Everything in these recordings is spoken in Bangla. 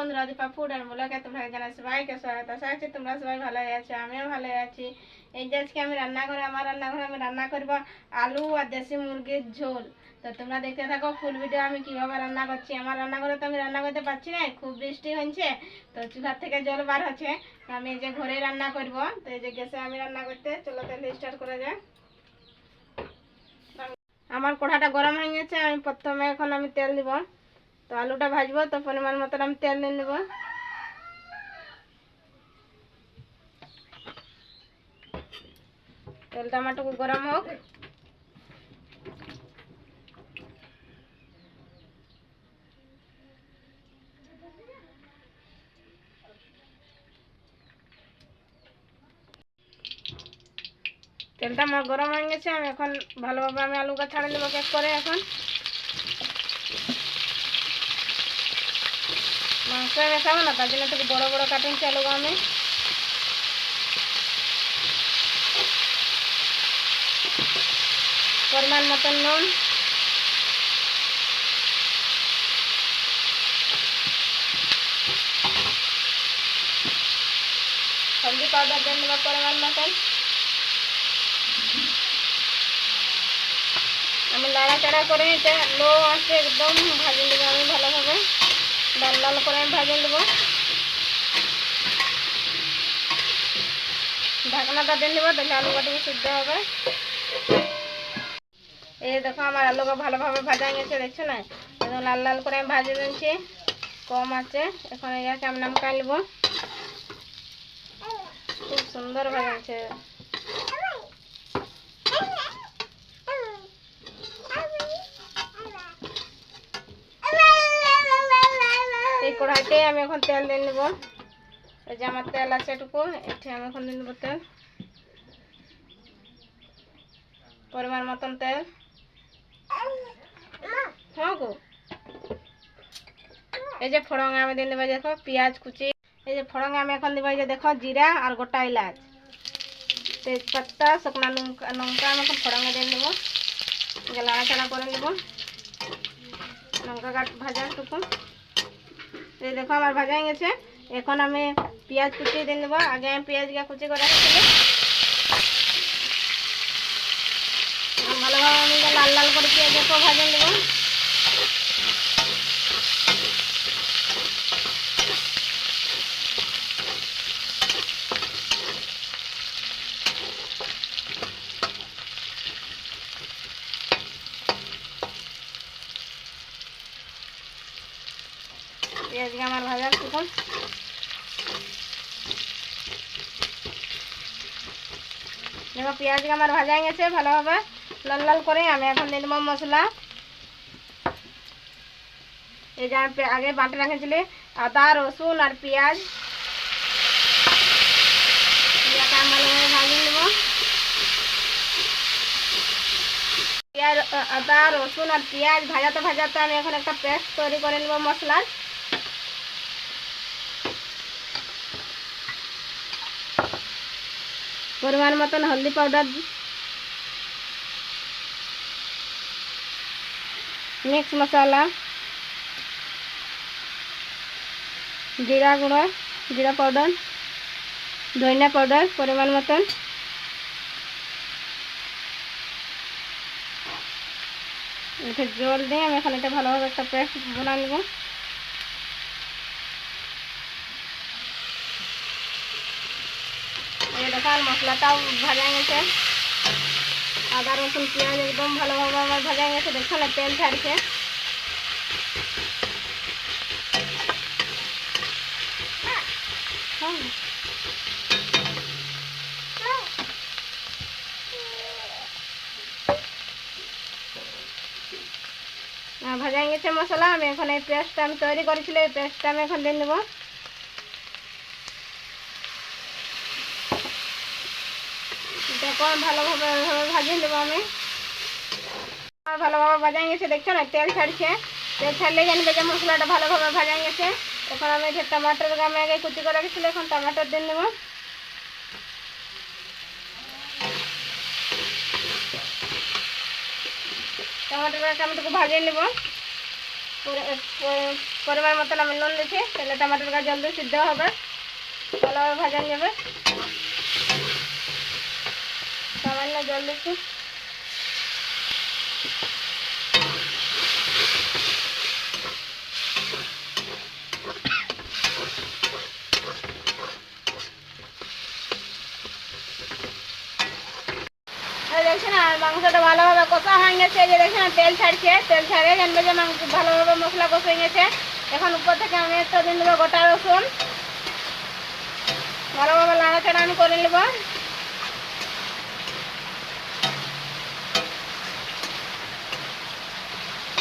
বন্ধুরা দীপা ফুড আর ব্লগে তোমরা জানাই সবাইকে স্বাগত। আশা করছি তোমরা সবাই ভালো আছো, আমিও ভালো আছি। এই যে আজকে আমি রান্না করে আমার রান্নাঘরে আমি রান্না করব আলু আর দেশি মুরগির ঝোল। তো তোমরা দেখতে থাকো ফুল ভিডিও আমি কীভাবে রান্না করছি। আমার রান্নাঘরে তো আমি রান্না করতে পারছি না, খুব বৃষ্টি হচ্ছে তো চুলার থেকে জল বার হচ্ছে। আমি এই যে ঘরে রান্না করব, তো এই যে গ্যাসে আমি রান্না করতে, চলো তাহলে স্টার্ট করা যায় আমার কড়াটা গরম হয়ে গেছে, আমি প্রথমে এখন আমি তেল দিব। তো আলুটা ভাজবো, তো পরিমাণ মতন আমি তেল নিয়ে নেব। তেলটা আমারটুকু গরম হোক। তেলটা আমার গরম হয়ে গেছে, আমি এখন ভালোভাবে আমি আলুটা ছাড়ে নেব কেক করে এখন। না তার জন্য একটু বড় বড় কাটিংছি আলু আমি। পরিমাণ মতন নুন। হলদি পাউডার দিয়ে নেব পরিমাণ মতন। আমি লাড়াচাড়া করে এটা লো আছে একদম ভাজি নেব আমি ভালোভাবে। লাল লাল করে আমি ভাজে নেব। ঢাকনাটা দিয়ে নেব, তাহলে আলু কাটিকে সিদ্ধ হবে। এই দেখো, আমার আলুকে ভালোভাবে ভাজা গেছে, দেখছ না? একদম লাল লাল করে আমি ভাজে দিচ্ছি কম আছে, এখন ইয়াকে আমি নাম কাটবো খুব সুন্দর ভাজছে এই কড়াইতে আমি এখন তেল দিয়ে নেব। এই যে আমার তেল আছে এটুকু, এটি আমি এখন দিয়ে নেব তেল। পরিমাণ মতন তেল। হ্যাঁ গো। এই যে ফোড়ন আমি দিয়ে দেবো দেখো, পেঁয়াজ, কুচি। এই যে ফোড়ন আমি এখন দেবো যে দেখো, জিরা আর গোটা এলাচ। তেজপাতা, শুকনা লঙ্কা লঙ্কা আমি এখন ফোড়নে দিয়ে দেবো যে করে নেব। লঙ্কা কাট ভাজা টুকু এই দেখো, আমার ভাজা হয়ে গেছে। এখন আমি পেঁয়াজ কুচিয়ে দিয়ে দেবো আগে আমি পেঁয়াজটা কুচি করে রাখছিলাম ভালোভাবে আমি লাল লাল করে পেঁয়াজ ভাজা নেব। পেঁয়াজকে আমার ভাজা শুকুন দেখো পেঁয়াজকে আমার ভাজা গেছে, ভালোভাবে লাল লাল করে আমি এখন দিয়ে দেবো মশলা। এই যে আমি আগে বাটে রেখেছিলি, আদা, রসুন আর পেঁয়াজ, আদা, রসুন আর পেঁয়াজ ভাজাতে ভাজাতে আমি এখন একটা পেস্ট তৈরি করে নেব মশলার। পরিমাণ মতন হলদি পাউডার মিক্স মশলা। জিরা গুঁড়ো, জিরা পাউডার ধনিয়া পাউডার পরিমাণ মতন। এটা জল দিয়ে আমি এখন এটা ভালোভাবে একটা পেস্ট বানা নেব। আর মশলাটাও ভাজা গেছে। আদা রসুন পেঁয়াজ একদম ভালোভাবে আমার ভাজা গেছে। দেখো না তেল ছাড়ছে। হ্যাঁ। আহ, ভাজা গেছে মশলা। আমি এখন এই পেস্টটা আমি তৈরি করেছিলাম এই পেস্টটা আমি এখন দিয়ে নেব আমি ভালোভাবে এভাবে ভাজিয়ে নেব আমি আমার ভালোভাবে ভাজা গেছে দেখছ না তেল ছাড়ছে তেল ছাড়লে জানবে যে মশলাটা ভালোভাবে ভাজা গেছে এখন আমি যে টমাটোর আমি আগে কুচি করে রেখেছিল এখন টমাটোর দিয়ে নেব টমাটোটাকে আমি ভাজিয়ে নেব পরি- পরি- পরিমাণ মতন আমি নুন দিচ্ছি তাহলে টমাটোটা জলদি সিদ্ধ হবে ভালোভাবে ভাজা যাবে সামান্য জল আর মাংসটা ভালোভাবে কষা হয়ে গেছে। যে তেল ছাড়ছে, তেল জানবে ভালোভাবে মশলা কষে গেছে। এখন উপর থেকে আমি একটা দিন দেবো গোটা রসুন। ভালোভাবে নাড়াচাড়া আমি করে নেব।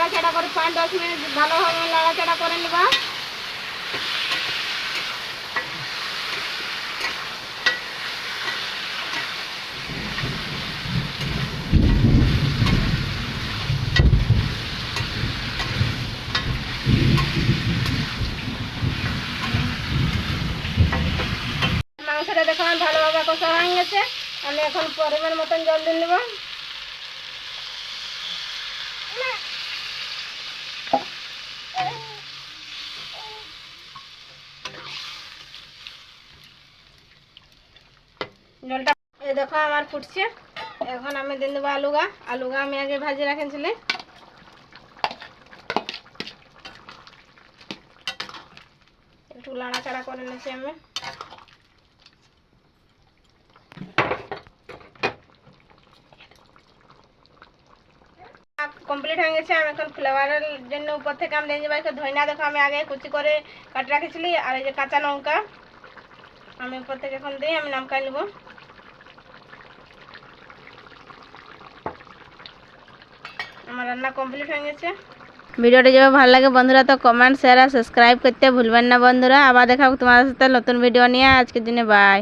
নাড়াচাড়া করে, পাঁচ দশ মিনিট ভালোভাবে নাড়াচাড়া করে নেব। মাংসটা দেখো আমার ভালোভাবে কষা হয়ে গেছে। আমি এখন পরিমাণ মতন জল দিয়ে নেব। জলটা এই দেখো আমার ফুটছে। এখন আমি দিন দেবো আলুগা। আলুগা আমি আগে ভাজি রাখেছিলি একটু লাড়াচাড়া করে নিয়েছি আমি। কমপ্লিট হয়ে গেছে। আমি এখন ফ্লেভারের জন্য উপর থেকে আমি দিয়ে দেবো ধইনা দেখো আমি আগে কুচি করে কাটে রাখেছিলি, আর এই যে কাঁচা লঙ্কা। আমি উপর থেকে এখন দিই আমি নামকাই নেব। আমার রান্না কমপ্লিট হয়ে গেছে। ভিডিওটি যদি ভালো লাগে বন্ধুরা, তো কমেন্ট শেয়ার আর সাবস্ক্রাইব করতে ভুলবেন না বন্ধুরা। আবার দেখা তোমাদের সাথে নতুন ভিডিও নিয়ে। আজকের দিনে বাই